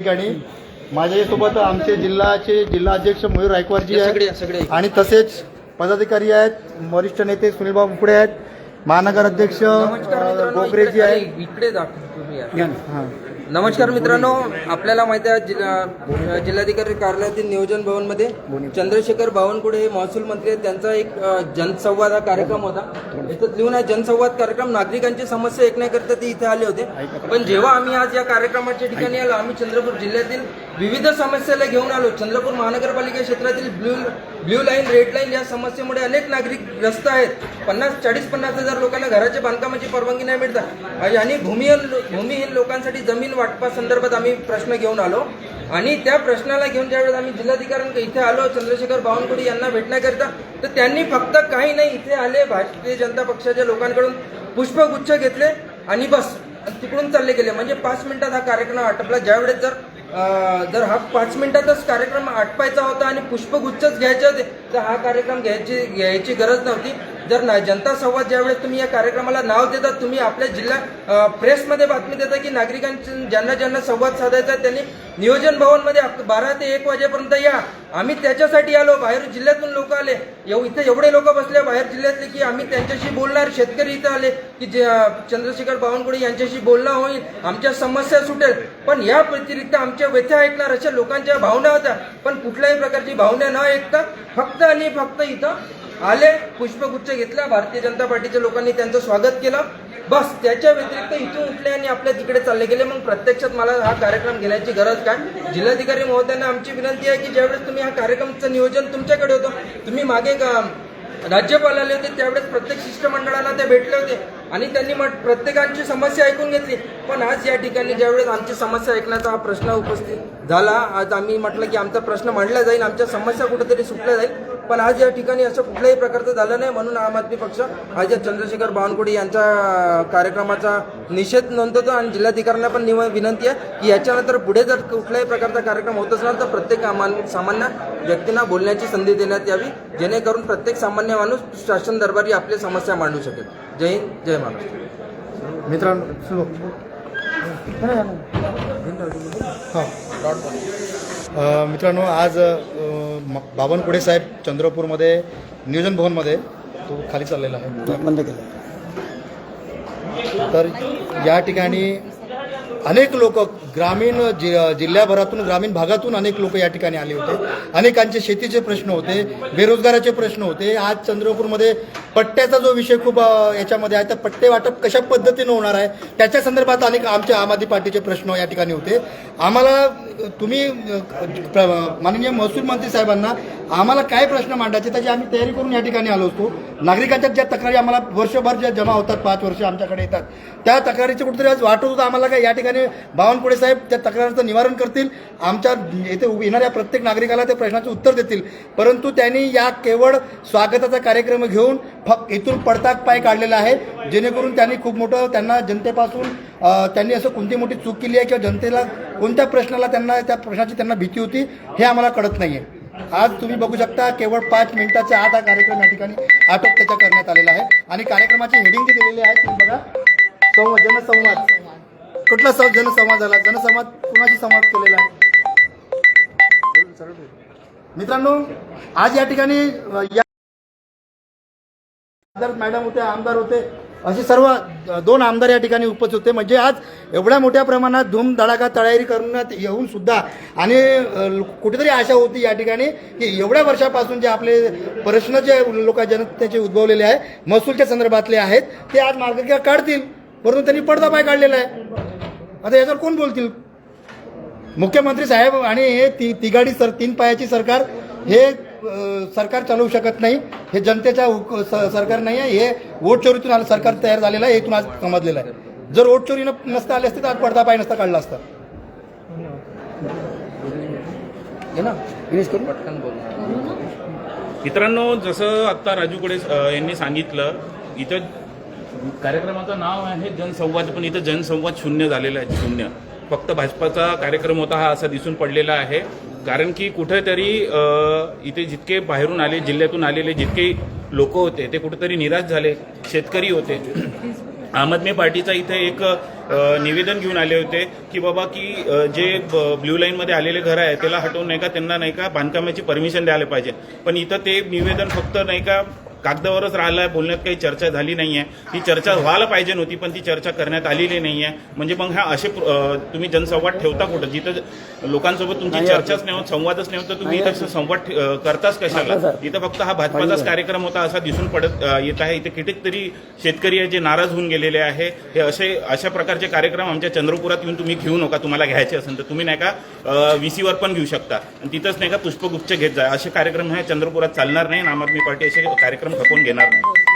ठिकाणी माझ्यासोबत आमचे जिल्हाचे जिल्हा अध्यक्ष मयूर रायकवारजी आहेत आणि तसेच पदाधिकारी आहेत वरिष्ठ नेते सुनीलबाबू मुकडे आहेत महानगर अध्यक्ष गोखरेजी आहेत इकडे. हां. नमस्कार मित्रांनो आपल्याला माहिती आहे जिल्हा जिल्हाधिकारी कार्यालयातील नियोजन भवनमध्ये चंद्रशेखर बावनकुळे हे महसूल मंत्री आहेत. त्यांचा एक जनसंवाद हा कार्यक्रम होता. इथं लिहून आहे जनसंवाद कार्यक्रम नागरिकांची समस्या ऐकण्याकरता ते इथे आले होते. पण जेव्हा आम्ही आज या कार्यक्रमाच्या ठिकाणी आलो आम्ही चंद्रपूर जिल्ह्यातील विविध समस्याला घेऊन आलो. चंद्रपूर महानगरपालिका क्षेत्रातील blue blue line red line या समस्येमुळे अनेक नागरिक ग्रस्त आहेत. पन्नास चाळीस पन्नास हजार लोकांना घराच्या बांधकामाची परवानगी नाही मिळतात आणि भूमिहीन भूमिहीन लोकांसाठी जमीन वाटपा संदर्भात आम्ही प्रश्न घेऊन आलो. आणि त्या प्रश्नाला घेऊन ज्यावेळेस आम्ही जिल्हाधिकाऱ्यांकडे इथे आलो चंद्रशेखर बावनकुळे यांना भेटण्याकरिता तर त्यांनी फक्त काही नाही इथे आले भारतीय जनता पक्षाच्या लोकांकडून पुष्पगुच्छ घेतले आणि बस तिकडून चालले गेले. म्हणजे पाच मिनिटात हा कार्यक्रम आटपला. ज्यावेळेस जर जर हा पाच मिनिटातच कार्यक्रम आटपायचा होता आणि पुष्पगुच्छच घ्यायचे होते तर हा कार्यक्रम घ्यायची घ्यायची गरज नव्हती. जर ना जनता संवाद ज्यावेळेस तुम्ही या कार्यक्रमाला नाव देतात तुम्ही आपल्या जिल्हा प्रेसमध्ये बातमी देता की नागरिकांची ज्यांना ज्यांना संवाद साधायचा त्यांनी नियोजन भवनमध्ये आप- बारा ते एक वाजेपर्यंत या. आम्ही त्याच्यासाठी आलो बाहेर जिल्ह्यातून लोक आले. एव- इथे एवढे लोक बसले बाहेर जिल्ह्यातले की आम्ही त्यांच्याशी बोलणार. शेतकरी इथं आले की चंद्रशेखर बावनकुळे यांच्याशी बोलणं होईल आमच्या समस्या सुटेल. पण या व्यतिरिक्त आमच्या व्यथा ऐकणार अशा लोकांच्या भावना होत्या. पण कुठल्याही प्रकारची भावना न ऐकता फक्त आणि फक्त इथं आले पुष्पगुच्छ घेतला भारतीय जनता पार्टीच्या लोकांनी त्यांचं स्वागत केलं. बस त्याच्या व्यतिरिक्त इथून उठले आणि आपल्या तिकडे चालले गेले. मग प्रत्यक्षात मला हा कार्यक्रम घेण्याची गरज काय? जिल्हाधिकारी महोदयांना आमची विनंती आहे की ज्यावेळेस तुम्ही हा कार्यक्रमचं नियोजन तुमच्याकडे होतं तुम्ही मागे का राज्यपाल आले होते त्यावेळेस प्रत्येक शिष्टमंडळाला ते भेटले होते आणि त्यांनी म्हट प्रत्येकांची समस्या ऐकून घेतली. पण आज या ठिकाणी ज्यावेळेस आमची समस्या ऐकण्याचा हा प्रश्न उपस्थित झाला आज आम्ही म्हटलं की आमचा प्रश्न मांडला जाईल आमच्या समस्या कुठेतरी सुटल्या जाईल. पण आज या ठिकाणी असं कुठल्याही प्रकारचं झालं नाही म्हणून आम आदमी पक्ष आज या चंद्रशेखर बावनकुळे यांच्या कार्यक्रमाचा निषेध नोंदवतो आणि जिल्हाधिकाऱ्यांना पण निव विनंती आहे की याच्यानंतर पुढे जर कुठल्याही प्रकारचा कार्यक्रम होत असणार तर प्रत्येक आमान- सामान्य व्यक्तींना बोलण्याची संधी देण्यात यावी जेणेकरून प्रत्येक सामान्य माणूस शासन दरबारी आपली समस्या मांडू शकेल जय हिंद जय महाराष्ट्र मित्रांनो. हा. मित्रांनो आज बावनकुळे साहेब चंद्रपूरमध्ये नियोजन भवनमध्ये तो खाली चाललेला आहे. बंद केलं. तर या ठिकाणी अनेक लोक ग्रामीण जि जिल्ह्याभरातून ग्रामीण भागातून अनेक लोक या ठिकाणी आले होते. अनेकांचे शेतीचे प्रश्न होते बेरोजगाराचे प्रश्न होते. आज चंद्रपूरमध्ये पट्ट्याचा जो विषय खूप याच्यामध्ये आहे तर पट्टे वाटप कशा पद्धतीनं होणार आहे? त्याच्या संदर्भात अनेक आमच्या आम आदमी पार्टीचे प्रश्न या ठिकाणी होते. आम्हाला तुम्ही प्र- माननीय महसूल मंत्री साहेबांना आम्हाला काय प्रश्न मांडायचे त्याची आम्ही तयारी करून या ठिकाणी आलो असतो. नागरिकांच्या ज्या तक्रारी आम्हाला वर्षभर ज्या जमा होतात पाच वर्ष आमच्याकडे येतात त्या तक्रारीचे कुठेतरी आज वाटत होतं आम्हाला काय या ठिकाणी बावनकुळे साहेब त्या तक्रारीचं निवारण करतील. आमच्या येथे येणाऱ्या प्रत्येक नागरिकाला ते प्रश्नाचं उत्तर देतील. परंतु त्यांनी या केवळ स्वागताचा कार्यक्रम घेऊन फक्त इथून पडताक पाय काढलेला आहे. जेणेकरून त्यांनी खूप मोठं त्यांना जनतेपासून त्यांनी असं कोणती मोठी चूक केली आहे किंवा जनतेला कोणत्या प्रश्नाला त्यांना त्या प्रश्नाची त्यांना भीती होती हे आम्हाला कळत नाही आहे आज तुम्ही बघू शकता केवळ पाच मिनिटाच्या आत हा कार्यक्रम या ठिकाणी आटोप त्याच्या करण्यात आलेला आहे. आणि कार्यक्रमाची हेडिंग जी दिलेली आहे तुम्ही बघा संवाद जनसंवाद. कुठला स- जनसंवाद झाला? जनसंवाद कुणाशी संवाद केलेला आहे? मित्रांनो आज या ठिकाणी या आमदार मॅडम होते आमदार होते असे सर्व दोन आमदार या ठिकाणी उपस्थित होते. म्हणजे आज एवढ्या मोठ्या प्रमाणात धूमधडाका तयारी करण्यात येऊन सुद्धा आणि कुठेतरी आशा होती या ठिकाणी की एवढ्या वर्षापासून जे आपले प्रश्न जे लोक जनतेचे उद्भवलेले आहे महसूलच्या संदर्भातले आहेत ते आज मार्गिका काढतील. परंतु त्यांनी पडदा पाय काढलेला आहे. आता याच्यावर कोण बोलतील? मुख्यमंत्री साहेब आणि हे ती तिघाडी सर तीन पायाची सरकार हे सरकार चालवू शकत नाही. हे जनतेच्या स- सरकार नाही आहे. हे वोट चोरीतून आलं सरकार तयार झालेलं आहे हे इथून आज समजलेलं आहे. जर वोट चोरी नसता आले असते तर आज पडदा पाय नसता काढला असता. ना? मित्रांनो जसं आत्ता राजूकडे यांनी सांगितलं इथं कार्यक्रमाचं नाव आहे जनसंवाद पण इथं जनसंवाद शून्य झालेला आहे शून्य. फक्त भाजपाचा कार्यक्रम होता हा असा दिसून पडलेला आहे. कारण की कुठेतरी इथे जितके बाहेरून आले जिल्ह्यातून आलेले जितके लोक होते ते कुठेतरी निराश झाले शेतकरी होते. आम आदमी पार्टीचा इथे एक निवेदन घेऊन आले होते की बाबा की जे ब्ल्यू लाईनमध्ये आलेले घर आहे त्याला हटवून नाही का त्यांना नाही का बांधकामाची परमिशन द्यायला पाहिजे. पण इथं ते निवेदन फक्त नाही का कागदावरच राहिलं आहे बोलण्यात काही चर्चा झाली नाही आहे ती चर्चा व्हायला पाहिजे नव्हती पण ती चर्चा करण्यात आलेली नाही आहे म्हणजे मग हा असे तुम्ही जनसंवाद ठेवता कुठं? जिथं लोकांसोबत तुमची चर्चाच नाही होत संवादच नाही होत तर तुम्ही इथं संवाद करताच कशाला? इथं फक्त हा भाजपाचाच कार्यक्रम होता असा दिसून पडत येत आहे. इथे कितीतरी शेतकरी आहे जे नाराज होऊन गेलेले आहे. हे असे अशा प्रकारचे कार्यक्रम आमच्या चंद्रपुरात येऊन तुम्ही घेऊ नका तुम्हाला घ्यायचे असेल तर. तुम्ही नाही का व्हीसीवर पण घेऊ शकता. आणि तिथंच नाही का पुष्पगुच्छ घेत जा. असे कार्यक्रम हे चंद्रपुरात चालणार नाही. आम आदमी पार्टी असे कार्यक्रम खपवून घेणार नाही.